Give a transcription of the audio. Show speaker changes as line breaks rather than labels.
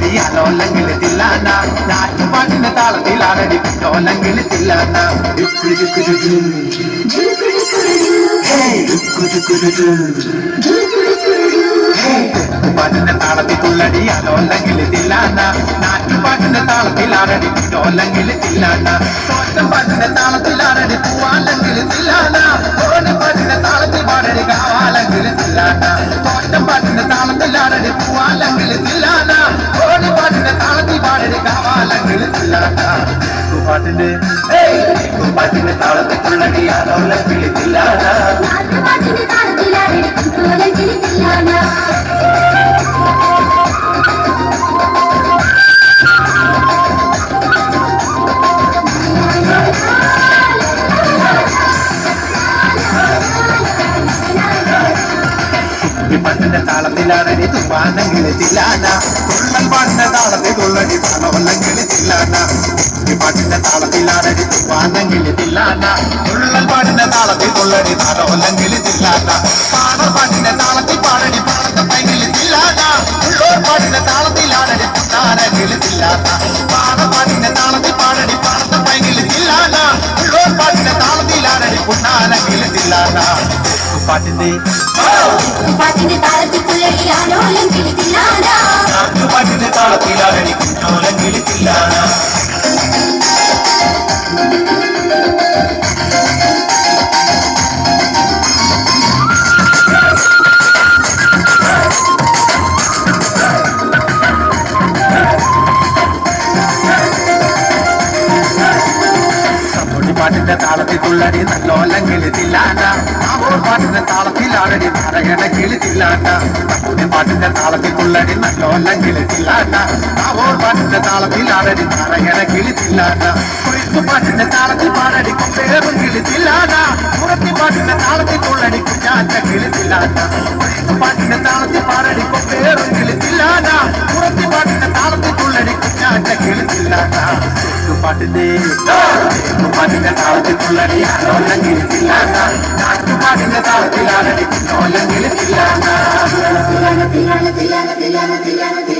തുള്ളടി അലോല്ലെങ്കിൽ തില്ലാന നാട്ടുപാട്ടിന്റെ താളത്തിലാണടി ലോല്ലെങ്കിൽ തില്ലാന പാട്ടിന്റെ താളത്തിൽ തുള്ളടി അലോല്ലെങ്കിൽ തില്ലാന നാട്ടുപാട്ടിന്റെ താളത്തിലാണടി ലോല്ലെങ്കിൽ തില്ലാന തോറ്റപ്പാട്ടിന്റെ താളത്തിലാണടി പൂവാല്ലെങ്കിൽ തില്ലാന ഓണ പാട്ടിന്റെ താളത്തിൽ പാടടി കാവാലെങ്കിൽ തില്ലാന തോറ്റപ്പാട്ടിന്റെ താളത്തിലാണടി പൂവാലെങ്കിൽ പാടടി കാവാലെങ്കിൽ തില്ലാന പാട്ടിന്റെ പാട്ടിന്റെ പാട്ടിന്റെ താളത്തിലാണടി തുമ്പാനെങ്കിൽ ചില്ലാന തുള്ളൽ പാട്ടിന്റെ താളത്തിൽ തുള്ളടി താളമല്ലെങ്കിൽ ചില്ലാന ഈ പാട്ടിന്റെ താളത്തിലാണടി തുമ്പാനെങ്കിൽ ചില്ലാന തുള്ളൽ പാട്ടിന്റെ താളത്തിൽ തുള്ളടി താളമല്ലെങ്കിൽ ചില്ലാന പാടർ പാട്ടിന്റെ താളത്തിൽ പാടടി പാടത്തെ പൈകിൽ തില്ലാന ഉള്ളോർ പാട്ടിന്റെ താളത്തിലാണടി താരകിൽ തില്ലാന പാട പാട്ടിന്റെ താളത്തിൽ പാടടി പാടത്തെ പൈകിൽ തില്ലാന ഉള്ളോർ പാട്ടിന്റെ താളത്തിലാണടി പുണ്ണാനെങ്കിൽ തില്ലാന പാട്ടിന്റെ
പാട്ടിന്റെ താളത്തിൽ പുള്ളടി ആലോലം കിളിത്തില്ലാന
പാട്ടിന്റെ പാട്ടിന്റെ താളത്തിൽ തുള്ളടി നല്ലോലം തില്ലാന ആവോർ പാട്ടിന്റെ താളത്തിലാണടി പറയണ കിളിത്തില്ലാന സമ്മതി പാട്ടിന്റെ താളത്തിൽ തുള്ളടി നല്ലോല്ലെങ്കിൽ തില്ലാന ആവോർ പാട്ടിന്റെ താളത്തിലാണടി പറയണ കിളിത്തില്ലാന കുറിച്ചു പാട്ടിന്റെ താളത്തിൽ പാടടി കൊമ്പേറും കിളിത്തില്ലാന കുറത്തി പാട്ടിന്റെ താളത്തിൽ തുള്ളടി കുഞ്ഞാറ്റ കിളിത്തില്ലാന കുറിച്ചു പാട്ടിന്റെ താളത്തിൽ പാടടി കൊമ്പേറും കിളിത്തില്ലാന കുറത്തി പാട്ടിന്റെ താളത്തിൽ തുള്ളടി കുഞ്ഞാറ്റ കിളിത്തില്ലാന പാട്ടിന്റെ പാട്ടിന്റെ താളത്തിൽ തുള്ളടി ആലോല്ലെങ്കിൽ തില്ലാന തില്ലാന
തില്ലാന തില്ലാന തില്ലാന തില്ലാന തില്ലാന തില്ലാന